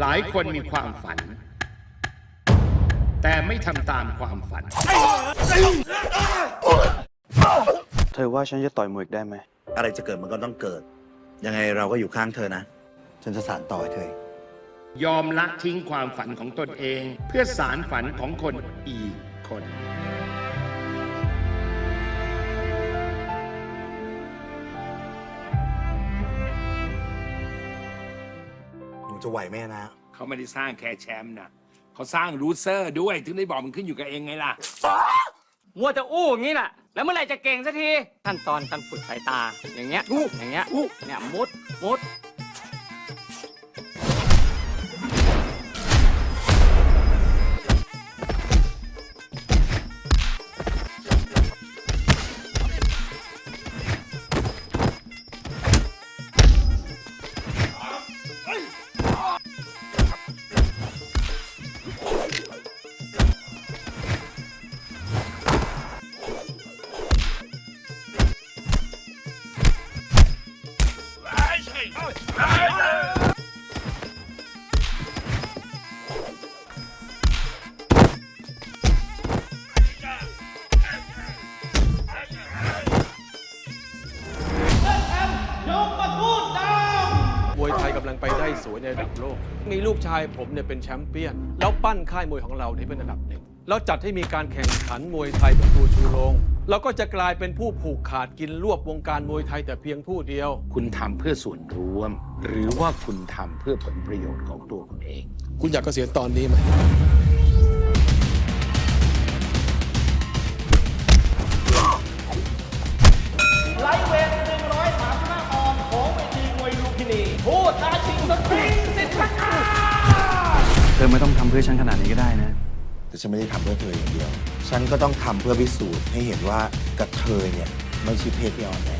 หลายคนมีความฝัน แต่ไม่ทำตามความฝัน เธอว่าฉันจะต่อยมวยอีกได้ไหม อะไรจะเกิดมันก็ต้องเกิด ยังไงเราก็อยู่ข้างเธอนะ ฉันจะสานต่อให้เธอ ยอมละทิ้งความฝันของตนเอง เพื่อสารฝันของคนอีกคน จะไหวไหมนะ เขาไม่ได้สร้างแค่แชมป์นะเขาสร้างรูเซอร์ด้วยถึงได้บอกมันขึ้นอยู่กับเองไงล่ะ มัวแต่อู้อย่างนี้แหละ แล้วเมื่อไหร่จะเก่งสักที ขั้นตอนการฝึกสายตา อย่างเงี้ย อย่างเงี้ย เนี่ยมุด มุด มวยไทยกำลังไปได้สวยในระดับโลก มีลูกชายผมเนี่ยเป็นแชมป์เปี้ยน แล้วปั้นค่ายมวยของเรานี่เป็นอันดับหนึ่งแล้วจัดให้มีการแข่งขันมวยไทยเป็นตัวชูโรง เราก็จะกลายเป็นผู้ผูกขาดกินรวบวงการมวยไทยแต่เพียงผู้เดียว คุณทำเพื่อส่วนรวม หรือว่าคุณทำเพื่อผลประโยชน์ของตัวคุณเอง คุณอยากเกษียณตอนนี้ไหม ไลท์เวท135ออนของเวทีมวยลูพินีผู้ท้าชิงสปริงสิทธิ์พัฒนาเธอไม่ต้องทำเพื่อฉันขนาดนี้ก็ได้นะ แต่ฉันไม่ได้ทำเพื่อเธออย่างเดียว ฉันก็ต้องทำเพื่อพิสูจน์ให้เห็นว่ากระเทยเนี่ยไม่ใช่เพศที่อ่อนแอ